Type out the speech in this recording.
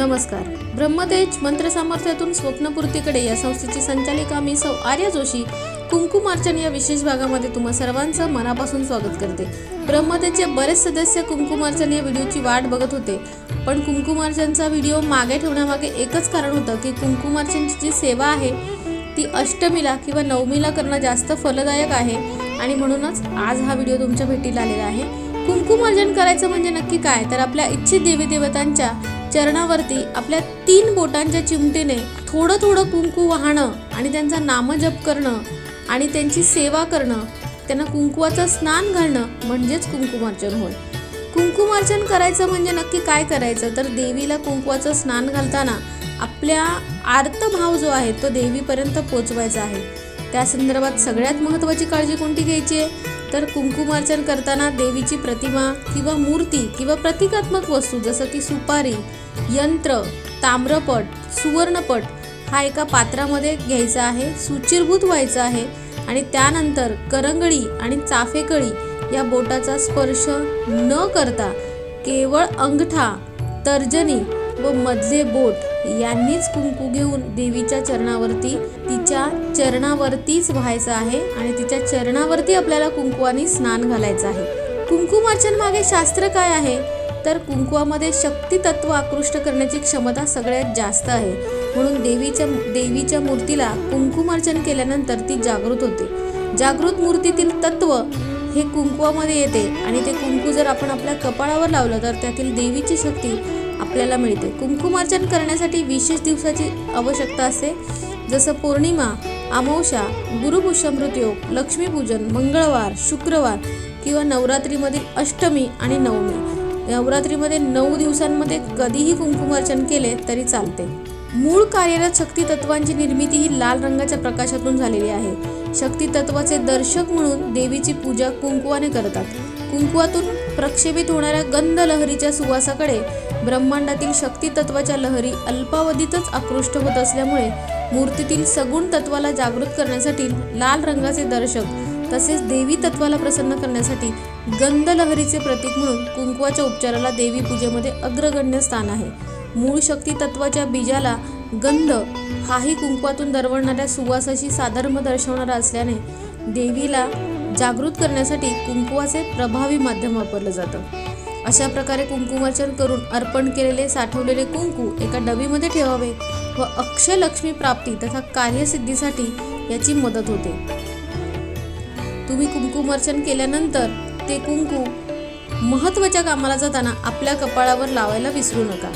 नमस्कार. ब्रह्मतेज मंत्रसामर्थ्यातून स्वप्नपूर्तीकडे या संस्थेची संचालिका मी सौ आर्या जोशी. कुंकुमार्चन या विशेष भागामध्ये तुम्हा सर्वांचं मनापासून स्वागत करते. ब्रह्मतेजचे बरेच सदस्य कुंकुमार्चन या व्हिडिओची वाट बघत होते. पण कुंकुमार्चनचा व्हिडिओ मागे ठेवण्यामागे एकच कारण होतं की कुंकुमार्चनची जी सेवा आहे ती अष्टमीला किंवा नवमीला करणं जास्त फलदायक आहे. आणि म्हणूनच आज हा व्हिडिओ तुमच्या भेटीला आलेला आहे. कुंकुमार्जन करायचं म्हणजे नक्की काय? तर आपल्या इच्छित देवी देवतांच्या चरणावरती आपल्या तीन बोटांच्या चिमटेने थोडं थोडं कुंकू वाहणं आणि त्यांचा नामजप करणं आणि त्यांची सेवा करणं त्यांना कुंकुवाचं स्नान घालणं म्हणजेच कुंकुमार्चन होय. कुंकुमार्चन करायचं म्हणजे नक्की काय करायचं? तर देवीला कुंकवाचं स्नान घालताना आपल्या आर्त भाव जो आहे तो देवीपर्यंत पोचवायचा आहे. त्या संदर्भात सगळ्यात महत्त्वाची काळजी कोणती घ्यायची आहे? तर कुंकुमार्चन करताना देवीची प्रतिमा किंवा मूर्ती किंवा प्रतिकात्मक वस्तू जसं की सुपारी यंत्र ताम्रपट सुवर्णपट हा एका पात्रामध्ये घ्यायचा आहे सुचिरभूत व्हायचा आहे आणि त्यानंतर करंगळी आणि चाफेकळी या बोटाचा स्पर्श न करता केवळ अंगठा तर्जनी व मधले बोट यांनीच कुंकू घेऊन देवीच्या चरणावरती तिच्या चरणावरतीच व्हायचं आहे आणि तिच्या चरणावरती आपल्याला कुंकुवानी स्नान घालायचं आहे. कुंकुमार्चन मागे शास्त्र काय आहे? तर कुंकुवामध्ये शक्ती तत्व आकृष्ट करण्याची क्षमता सगळ्यात जास्त आहे. म्हणून देवीच्या देवीच्या मूर्तीला कुंकुमार्चन केल्यानंतर ती जागृत होते. जागृत मूर्तीतील तत्व हे कुंकवामध्ये येते आणि ते कुंकू जर आपण आपल्या कपाळावर लावलं तर त्यातील देवीची शक्ती आपल्याला मिळते. कुंकुमार्चन करण्यासाठी विशेष दिवसाची आवश्यकता असते. जसं पौर्णिमा अमावस्या गुरुपुष्यमृतयोग लक्ष्मीपूजन मंगळवार शुक्रवार किंवा नवरात्रीमधील अष्टमी आणि नवमी. नवरात्रीमध्ये नऊ दिवसांमध्ये कधीही कुंकुमार्चन केले तरी चालते. मूळ कार्यरत शक्ती तत्वांची निर्मिती ही लाल रंगाच्या प्रकाशातून झालेली आहे. शक्ती तत्वाचे दर्शक म्हणून देवीची पूजा कुंकुवाने करतात. कुंकुवातून प्रक्षेपित होणाऱ्या गंध लहरीच्या सुवासाकडे ब्रह्मांडातील शक्ती तत्वाच्या लहरी अल्पावधीतच आकृष्ट होत असल्यामुळे मूर्तीतील सगुण तत्वाला जागृत करण्यासाठी लाल रंगाचे दर्शक तसेच देवी तत्वाला प्रसन्न करण्यासाठी गंध लहरीचे प्रतीक म्हणून कुंकुवाच्या उपचाराला देवी पूजेमध्ये अग्रगण्य स्थान आहे. मूळ शक्ती तत्वाच्या बीजाला गंध हाही कुंकवातून दरवळणाऱ्या सुवासाशी साधर्म दर्शवणारा असल्याने देवीला जागृत करण्यासाठी कुंकुवाचे प्रभावी माध्यम वापरलं जातं. अशा प्रकारे कुंकुमार्चन करून अर्पण केलेले साठवलेले कुंकू एका डबीमध्ये ठेवावे व अक्षय लक्ष्मी प्राप्ती तथा कार्यसिद्धीसाठी याची मदत होते. तुम्ही कुंकुमार्चन केल्यानंतर ते कुंकू महत्त्वाच्या कामाला जाताना आपल्या कपाळावर लावायला विसरू नका.